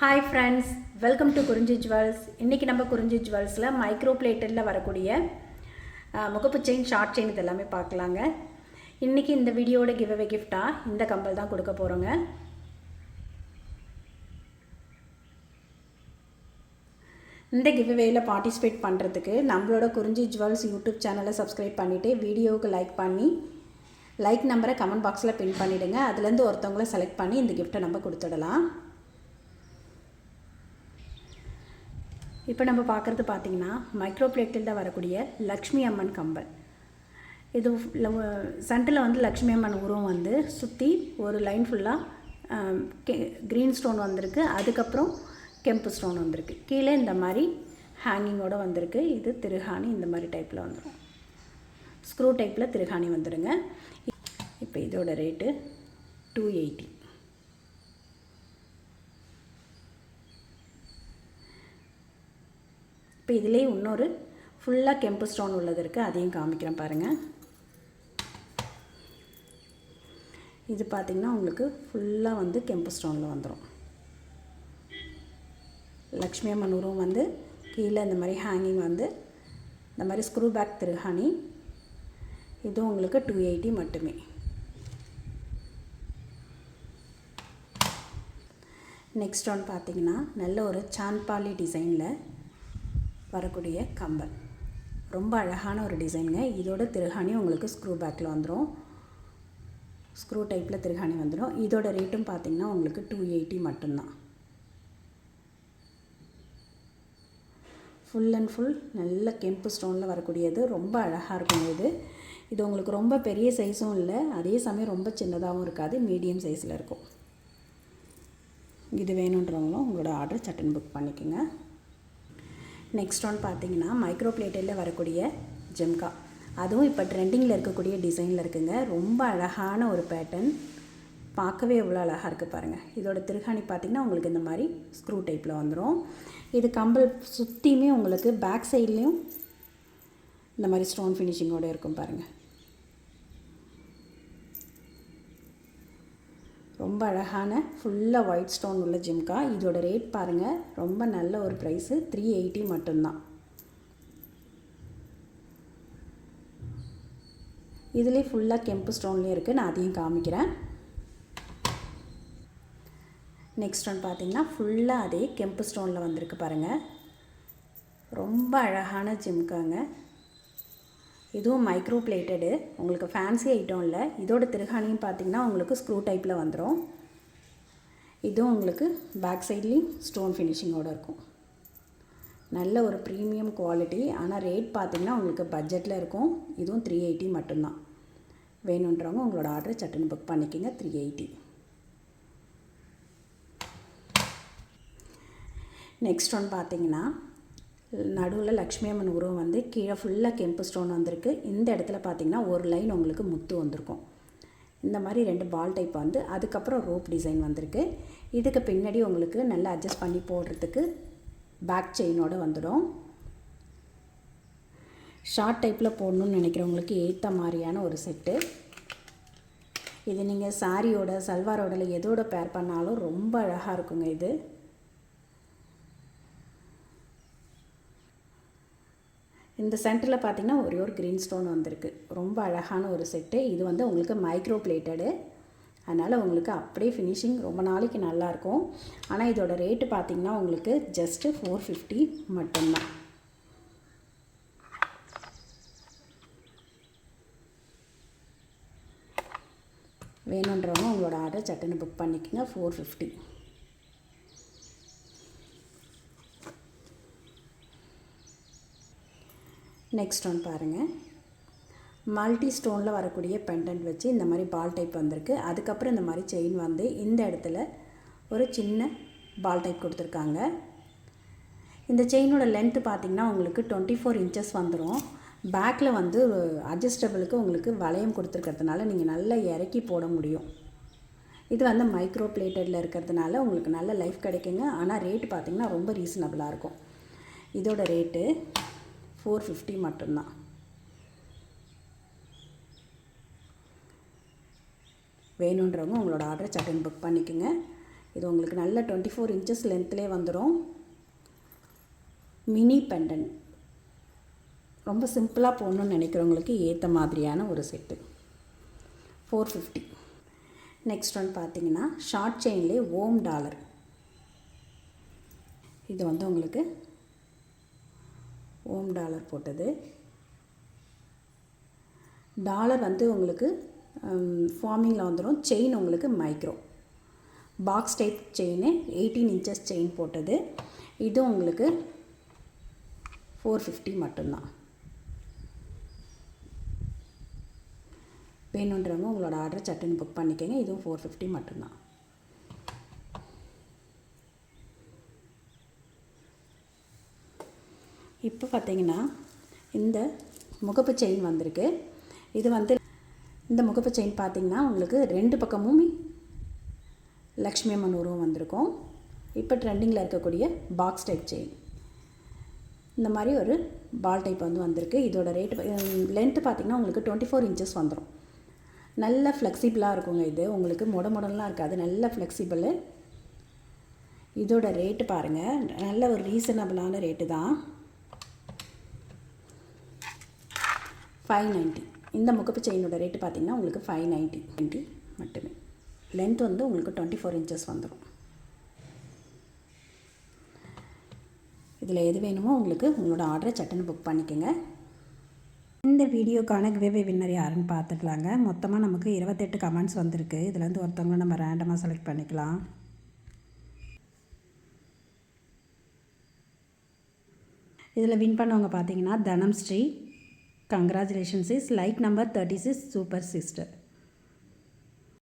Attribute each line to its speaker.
Speaker 1: Hi friends welcome to Kurinji jewels இன்றைக்கி நம்ம குறிஞ்சி ஜுவல்ஸில் மைக்ரோ பிளேட்டரில் வரக்கூடிய முகப்பு செயின் ஷார்ட் செயின் இது எல்லாமே பார்க்கலாங்க இன்றைக்கி இந்த வீடியோட கிவ் அவே கிஃப்டாக இந்த கம்பல் தான் கொடுக்க போகிறோங்க இந்த கிவ்வேயில் பார்ட்டிசிபேட் பண்ணுறதுக்கு நம்மளோட குறிஞ்சி ஜுவல்ஸ் யூடியூப் சேனலை சப்ஸ்கிரைப் பண்ணிவிட்டு வீடியோவுக்கு லைக் பண்ணி லைக் நம்பரை கமெண்ட் பாக்ஸில் பின் பண்ணிவிடுங்க அதுலேருந்து ஒருத்தவங்கள செலக்ட் பண்ணி இந்த கிஃப்ட்டை நம்ம கொடுத்துடலாம் இப்போ நம்ம பார்க்குறது பார்த்திங்கன்னா மைக்ரோப்ளேட்டில் தான் வரக்கூடிய லக்ஷ்மி அம்மன் கம்பல் இது சென்டரில் வந்து லக்ஷ்மி அம்மன் உருவம் வந்து சுற்றி ஒரு லைன் ஃபுல்லாக க்ரீன் ஸ்டோன் வந்திருக்கு அதுக்கப்புறம் கெம்பு ஸ்டோன் வந்திருக்கு கீழே இந்த மாதிரி ஹேங்கிங்கோடு வந்திருக்கு இது திருகாணி இந்த மாதிரி டைப்பில் வந்துடும் ஸ்க்ரூ டைப்பில் திருகாணி வந்துடுங்க இப்போ இதோட ரேட்டு டூ எயிட்டி இப்போ இதிலே இன்னொரு ஃபுல்லாக கெம்பு ஸ்டோன் உள்ளது இருக்குது அதையும் காமிக்கிறேன் பாருங்கள் இது பார்த்திங்கன்னா உங்களுக்கு ஃபுல்லாக வந்து கெம்பு ஸ்டோனில் வந்துடும் லக்ஷ்மி அம்மன் உருவம் வந்து கீழே இந்த மாதிரி ஹேங்கிங் வந்து இந்த மாதிரி ஸ்க்ரூ பேக் திருஹானி இது உங்களுக்கு டூ எயிட்டி மட்டுமே நெக்ஸ்ட் ஒன் பார்த்திங்கன்னா நல்ல ஒரு சான்பாலி டிசைனில் வரக்கூடிய கம்பல் ரொம்ப அழகான ஒரு டிசைனுங்க இதோட திருகாணி உங்களுக்கு ஸ்க்ரூ பேக்கில் வந்துடும் ஸ்க்ரூ டைப்பில் திருகாணி வந்துடும் இதோட ரேட்டும் பார்த்திங்கன்னா உங்களுக்கு டூ எயிட்டி மட்டும்தான் ஃபுல் அண்ட் ஃபுல் நல்ல கெம்பு ஸ்டோனில் வரக்கூடியது ரொம்ப அழகாக இருக்கும் இது இது உங்களுக்கு ரொம்ப பெரிய சைஸும் இல்லை அதே சமயம் ரொம்ப சின்னதாகவும் இருக்காது மீடியம் சைஸில் இருக்கும் இது வேணுன்றவங்களும் உங்களோட ஆர்டர் சட்டன் புக் பண்ணிக்கோங்க நெக்ஸ்ட் ஒன் பார்த்தீங்கன்னா மைக்ரோ பிளேட்டில் வரக்கூடிய ஜிம்கா அதுவும் இப்போ ட்ரெண்டிங்கில் இருக்கக்கூடிய டிசைனில் இருக்குங்க ரொம்ப அழகான ஒரு பேட்டர்ன் பார்க்கவே எவ்வளோ அழகாக இருக்குது பாருங்கள் இதோட திருகாணி பார்த்திங்கன்னா உங்களுக்கு இந்த மாதிரி ஸ்க்ரூ டைப்பில் வந்துடும் இது கம்பல் சுற்றியுமே உங்களுக்கு பேக் சைட்லேயும் இந்த மாதிரி ஸ்டோன் ஃபினிஷிங்கோடு இருக்கும் பாருங்கள் ரொம்ப அழகான ஃபுல்லாக ஒயிட் ஸ்டோன் உள்ள ஜிம்கா இதோட ரேட் பாருங்கள் ரொம்ப நல்ல ஒரு ப்ரைஸு த்ரீ எயிட்டி மட்டும்தான் இதுலேயே ஃபுல்லாக கெம்பு ஸ்டோன்லேயும் இருக்குது நான் அதையும் காமிக்கிறேன் நெக்ஸ்ட் ஒன் பார்த்திங்கன்னா ஃபுல்லாக அதே கெம்பு ஸ்டோனில் வந்திருக்கு பாருங்கள் ரொம்ப அழகான ஜிம்காங்க இதுவும் மைக்ரோ பிளேட்டடு உங்களுக்கு ஃபேன்சி ஐட்டம் இல்லை இதோட திருகாணியும் பார்த்தீங்கன்னா உங்களுக்கு ஸ்க்ரூ டைப்பில் வந்துடும் இதுவும் உங்களுக்கு பேக் சைட்லேயும் ஸ்டோன் ஃபினிஷிங்கோடு இருக்கும் நல்ல ஒரு ப்ரீமியம் குவாலிட்டி ஆனால் ரேட் பார்த்திங்கன்னா உங்களுக்கு பட்ஜெட்டில் இருக்கும் இதுவும் த்ரீ எயிட்டி மட்டும்தான் வேணுன்றவங்க உங்களோட ஆர்டரை சட்டுன்னு புக் பண்ணிக்கோங்க த்ரீ எயிட்டி நெக்ஸ்ட் ஒன் பார்த்தீங்கன்னா நடுவில் லக்ஷ்மி அம்மன் உருவம் வந்து கீழே ஃபுல்லாக கெம்பு ஸ்டோன் வந்திருக்கு இந்த இடத்துல பார்த்திங்கன்னா ஒரு லைன் உங்களுக்கு முத்து வந்திருக்கும் இந்த மாதிரி ரெண்டு பால் டைப் வந்து அதுக்கப்புறம் ரோப் டிசைன் வந்திருக்கு இதுக்கு பின்னாடி உங்களுக்கு நல்லா அட்ஜஸ்ட் பண்ணி போடுறதுக்கு பேக் செயினோடு வந்துடும் ஷார்ட் டைப்பில் போடணும்னு நினைக்கிறவங்களுக்கு ஏற்ற மாதிரியான ஒரு செட்டு இது நீங்கள் சாரியோட சல்வாரோட எதோட பேர் பண்ணாலும் ரொம்ப அழகாக இருக்குங்க இது இந்த சென்டரில் பார்த்திங்கன்னா ஒரே ஒரு க்ரீன் ஸ்டோன் வந்திருக்கு ரொம்ப அழகான ஒரு செட்டு இது வந்து உங்களுக்கு மைக்ரோ பிளேட்டடு அதனால் உங்களுக்கு அப்படியே ஃபினிஷிங் ரொம்ப நாளைக்கு நல்லாயிருக்கும் ஆனால் இதோட ரேட்டு பார்த்திங்கன்னா உங்களுக்கு ஜஸ்ட்டு ஃபோர் ஃபிஃப்டி மட்டும்தான் வேணுன்றவங்க உங்களோட ஆர்டர் சட்டுன்னு புக் பண்ணிக்கோங்க ஃபோர் ஃபிஃப்டி நெக்ஸ்ட் ஒன் பாருங்கள் மல்டி ஸ்டோனில் வரக்கூடிய பெண்டன்ட் வச்சு இந்த மாதிரி பால் டைப் வந்திருக்கு அதுக்கப்புறம் இந்த மாதிரி செயின் வந்து இந்த இடத்துல ஒரு சின்ன பால் டைப் கொடுத்துருக்காங்க இந்த செயினோட லென்த்து பார்த்திங்கன்னா உங்களுக்கு டுவெண்ட்டி ஃபோர் இன்ச்சஸ் வந்துடும் பேக்கில் வந்து அட்ஜஸ்டபிளுக்கு உங்களுக்கு வளையம் கொடுத்துருக்கிறதுனால நீங்கள் நல்லா இறக்கி போட முடியும் இது வந்து மைக்ரோ பிளேட்டடில் இருக்கிறதுனால உங்களுக்கு நல்ல லைஃப் கிடைக்குங்க ஆனால் ரேட்டு பார்த்திங்கன்னா ரொம்ப ரீசனபிளாக இருக்கும் இதோட ரேட்டு ஃபோர் ஃபிஃப்டி மட்டும்தான் வேணுன்றவங்க உங்களோட ஆர்டரை சட்டன் புக் பண்ணிக்கோங்க இது உங்களுக்கு நல்ல டுவெண்ட்டி ஃபோர் இன்ச்சஸ் லென்த்லேயே வந்துடும் மினி பெண்டன் ரொம்ப சிம்பிளாக போடணும்னு நினைக்கிறவங்களுக்கு ஏற்ற மாதிரியான ஒரு set four fifty next one பார்த்தீங்கன்னா ஷார்ட் செயின்லேயே ஓம் டாலர் இது வந்து உங்களுக்கு ஓம் டாலர் போட்டது டாலர் வந்து உங்களுக்கு ஃபார்மிங்கில் வந்துடும் செயின் உங்களுக்கு micro box type chain eighteen inches chain போட்டது இது உங்களுக்கு ஃபோர் ஃபிஃப்டி மட்டும்தான் வேணுன்றவங்க உங்களோட ஆர்டர் சட்டுன்னு புக் பண்ணிக்கோங்க இதுவும் ஃபோர் ஃபிஃப்டி மட்டும்தான் இப்போ பார்த்தீங்கன்னா இந்த முகப்பு செயின் வந்திருக்கு இது வந்து இந்த முகப்பு செயின் பார்த்திங்கன்னா உங்களுக்கு ரெண்டு பக்கமும் லக்ஷ்மி அம்மன் உருவம் வந்திருக்கும் இப்போ ட்ரெண்டிங்கில் இருக்கக்கூடிய பாக்ஸ் டைப் செயின் இந்த மாதிரி ஒரு பால் டைப் வந்து வந்திருக்கு இதோட ரேட் லென்த்து பார்த்திங்கன்னா உங்களுக்கு டுவெண்ட்டி ஃபோர் இன்ச்சஸ் வந்துடும் நல்ல ஃப்ளெக்சிபிளாக இருக்குங்க இது உங்களுக்கு முட முடன்லாம் இருக்காது நல்ல ஃப்ளெக்சிபிள் இதோட ரேட்டு பாருங்கள் நல்ல ஒரு ரீசனபிளான ரேட்டு தான் ஃபைவ் நைன்ட்டி இந்த முகப்பு செயினோட ரேட்டு பார்த்தீங்கன்னா உங்களுக்கு ஃபைவ் நைன்ட்டி நைன்டி மட்டுமே லென்த் வந்து உங்களுக்கு டுவெண்ட்டி ஃபோர் இன்ச்சஸ் வந்துடும் இதில் எது வேணுமோ உங்களுக்கு உங்களோட ஆர்டரை சட்டுன்னு புக் பண்ணிக்கோங்க இந்த வீடியோக்கான கிவே வின்னர் யாருன்னு பார்த்துக்கலாங்க மொத்தமாக நமக்கு இருபத்தெட்டு கமெண்ட்ஸ் வந்திருக்கு இதில் வந்து ஒருத்தவங்களை நம்ம ரேண்டமாக செலக்ட் பண்ணிக்கலாம் இதில் வின் பண்ணவங்க பார்த்தீங்கன்னா Sri Congratulations is like number 36, Super Sister.